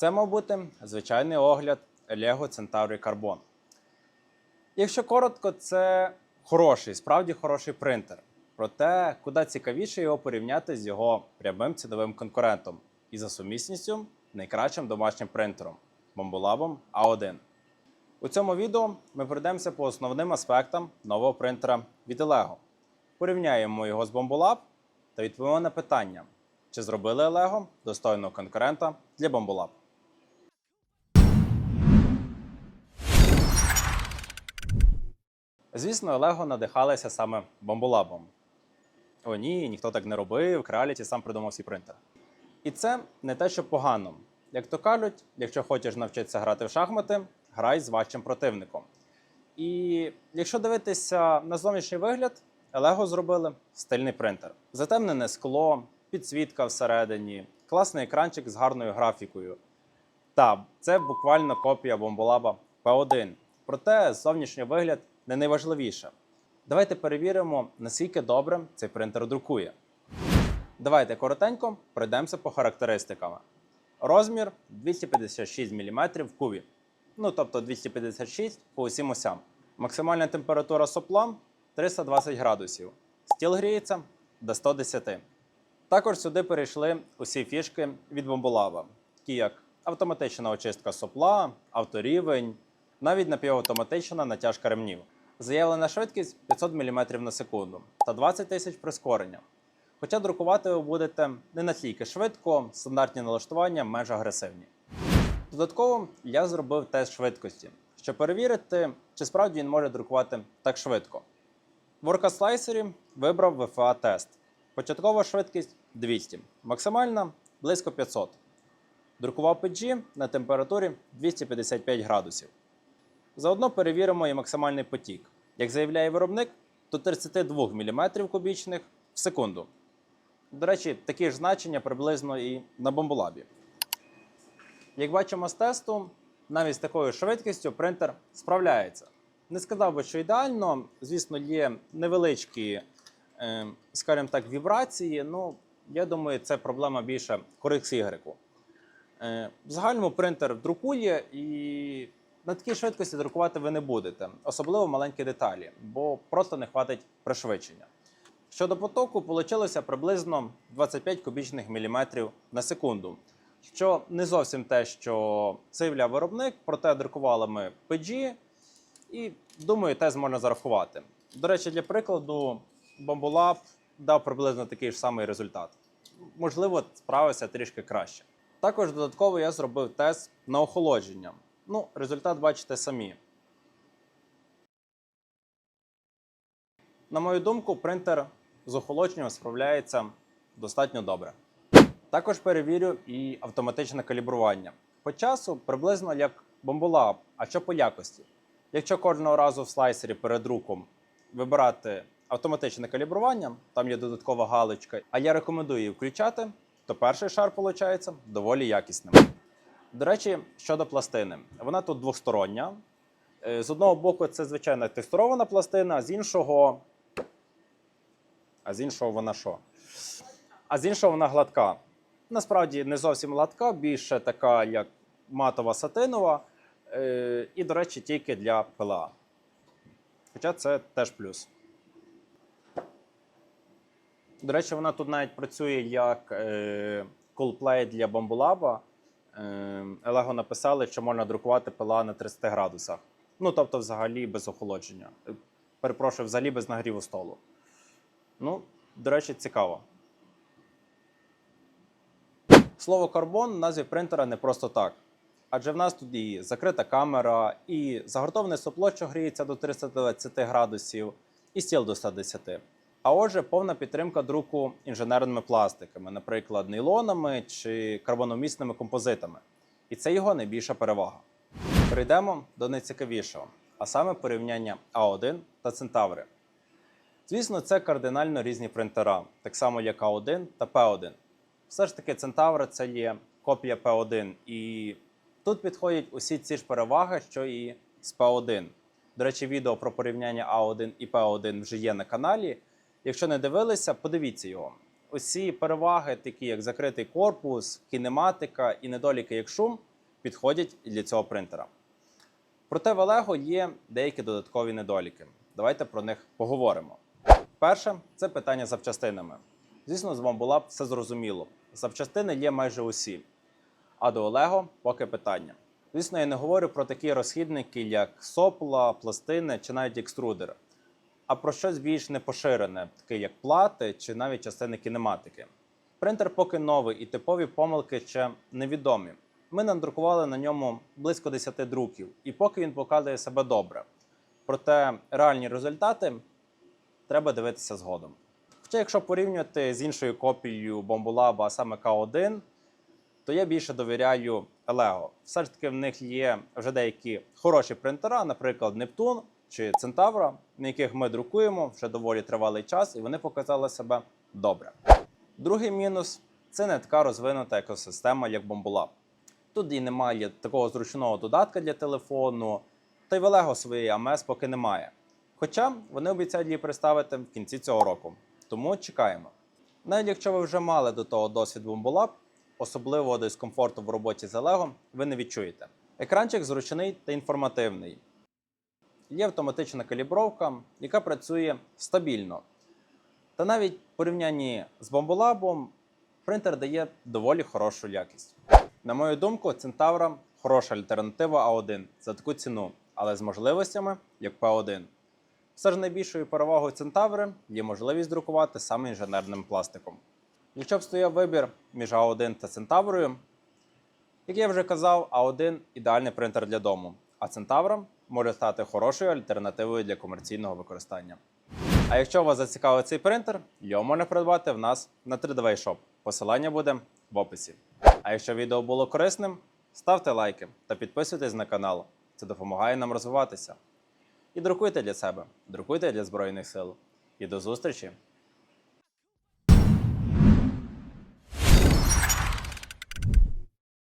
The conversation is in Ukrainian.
Це, мав бути звичайний огляд Lego Centauri Carbon. Якщо коротко, це хороший, справді хороший принтер. Проте, куди цікавіше його порівняти з його прямим ціновим конкурентом і за сумісністю найкращим домашнім принтером Bombolab A1. У цьому відео ми пройдемося по основним аспектам нового принтера від Lego. Порівняємо його з Bombolab та відповімо на питання, чи зробили Lego достойного конкурента для Bombolab. Звісно, Лего надихалися саме бомболабом. О, ні, ніхто так не робив, Creality сам придумав свій принтер. І це не те, що погано. Як то кажуть, якщо хочеш навчитися грати в шахмати, грай з важчим противником. І якщо дивитися на зовнішній вигляд, Lego зробили стильний принтер. Затемнене скло, підсвітка всередині, класний екранчик з гарною графікою. Та, це буквально копія бомболаба P1. Проте зовнішній вигляд не найважливіше. Давайте перевіримо, наскільки добре цей принтер друкує. Давайте коротенько пройдемося по характеристикам. Розмір 256 мм в кубі. Ну, тобто 256 по усім осям. Максимальна температура сопла 320 градусів. Стіл гріється до 110. Також сюди перейшли усі фішки від бомболаба, такі як автоматична очистка сопла, авторівень, навіть напівавтоматична натяжка ремнів. Заявлена швидкість 500 мм на секунду та 20 тисяч прискорення. Хоча друкувати ви будете не настільки швидко, стандартні налаштування менш агресивні. Додатково я зробив тест швидкості, щоб перевірити, чи справді він може друкувати так швидко. В Orca вибрав VFA тест. Початкова швидкість 200, максимальна близько 500. Друкував PG на температурі 255 градусів. Заодно перевіримо і максимальний потік. Як заявляє виробник, до 32 мм кубічних в секунду. До речі, такі ж значення приблизно і на бомболабі. Як бачимо з тесту, навіть з такою швидкістю принтер справляється. Не сказав би, що ідеально, звісно, є невеличкі, е, скажімо так, вібрації. Ну, я думаю, це проблема більше корекції ігрику. Е, В загальному принтер друкує і на такій швидкості друкувати ви не будете, особливо маленькі деталі, бо просто не хватить пришвидшення. Щодо потоку, вийшло приблизно 25 кубічних міліметрів на секунду, що не зовсім те, що заявляв виробник, проте друкували ми PG, і думаю, тест можна зарахувати. До речі, для прикладу, Bambolab дав приблизно такий ж самий результат. Можливо, справився трішки краще. Також додатково я зробив тест на охолодження. Ну, результат бачите самі. На мою думку, принтер з охолодженням справляється достатньо добре. Також перевірю і автоматичне калібрування. По часу приблизно як бомболаб, а що по якості. Якщо кожного разу в слайсері перед друком вибирати автоматичне калібрування, там є додаткова галочка, а я рекомендую її включати, то перший шар виходить доволі якісним. До речі, щодо пластини, вона тут двостороння. Е, З одного боку, це звичайна текстурована пластина, а з іншого. А з іншого вона що? А з іншого вона гладка. Насправді не зовсім гладка, більше така, як матова сатинова. Е, І, до речі, тільки для ПЛА. Хоча це теж плюс. До речі, вона тут навіть працює як coolplay для бомболаба. Елего написали, що можна друкувати пила на 30 градусах. Ну, тобто, взагалі без охолодження. Е, Перепрошую, взагалі без нагріву столу. Ну, до речі, цікаво. Слово карбон в назві принтера не просто так. Адже в нас тут і закрита камера, і загортоване сопло, що гріється до 320 градусів, і стіл до 110. А отже, повна підтримка друку інженерними пластиками, наприклад, нейлонами чи карбономісними композитами. І це його найбільша перевага. Перейдемо до найцікавішого, а саме порівняння А1 та Центаври. Звісно, це кардинально різні принтера, так само як А1 та П1. Все ж таки, Центавра це є копія П1, і тут підходять усі ці ж переваги, що і з П1. До речі, відео про порівняння А1 і П1 вже є на каналі. Якщо не дивилися, подивіться його. Усі переваги, такі як закритий корпус, кінематика і недоліки, як шум, підходять для цього принтера. Проте в Олего є деякі додаткові недоліки. Давайте про них поговоримо. Перше це питання з запчастинами. Звісно, з Bambulab все зрозуміло. Запчастини є майже усі. А до Олего поки питання. Звісно, я не говорю про такі розхідники, як сопла, пластини чи навіть екструдери, а про щось більш непоширене, таке як плати чи навіть частини кінематики. Принтер поки новий і типові помилки ще невідомі. Ми надрукували на ньому близько 10 друків, і поки він показує себе добре. Проте реальні результати треба дивитися згодом. Хоча, якщо порівнювати з іншою копією Bambulab, а саме K1, то я більше довіряю Lego. Все ж таки в них є вже деякі хороші принтера, наприклад, Нептун чи Центавра, на яких ми друкуємо вже доволі тривалий час, і вони показали себе добре. Другий мінус це не така розвинута екосистема, як Bambulab. Тут і немає такого зручного додатка для телефону, та й в Lego своєї AMS поки немає. Хоча вони обіцяють її представити в кінці цього року. Тому чекаємо. Навіть якщо ви вже мали до того досвід Bambulab, особливого дискомфорту в роботі з Lego ви не відчуєте. Екранчик зручний та інформативний. Є автоматична калібровка, яка працює стабільно. Та навіть в порівнянні з Bambulab принтер дає доволі хорошу якість. На мою думку, Centaura хороша альтернатива A1 за таку ціну, але з можливостями як P1. Все ж найбільшою перевагою Centauri є можливість друкувати саме інженерним пластиком. Якщо б стояв вибір між A1 та Centauri, як я вже казав, A1 ідеальний принтер для дому, а Centaura може стати хорошою альтернативою для комерційного використання. А якщо вас зацікавив цей принтер, його можна придбати в нас на 3D Shop. Посилання буде в описі. А якщо відео було корисним, ставте лайки та підписуйтесь на канал. Це допомагає нам розвиватися. І друкуйте для себе, друкуйте для Збройних сил. І до зустрічі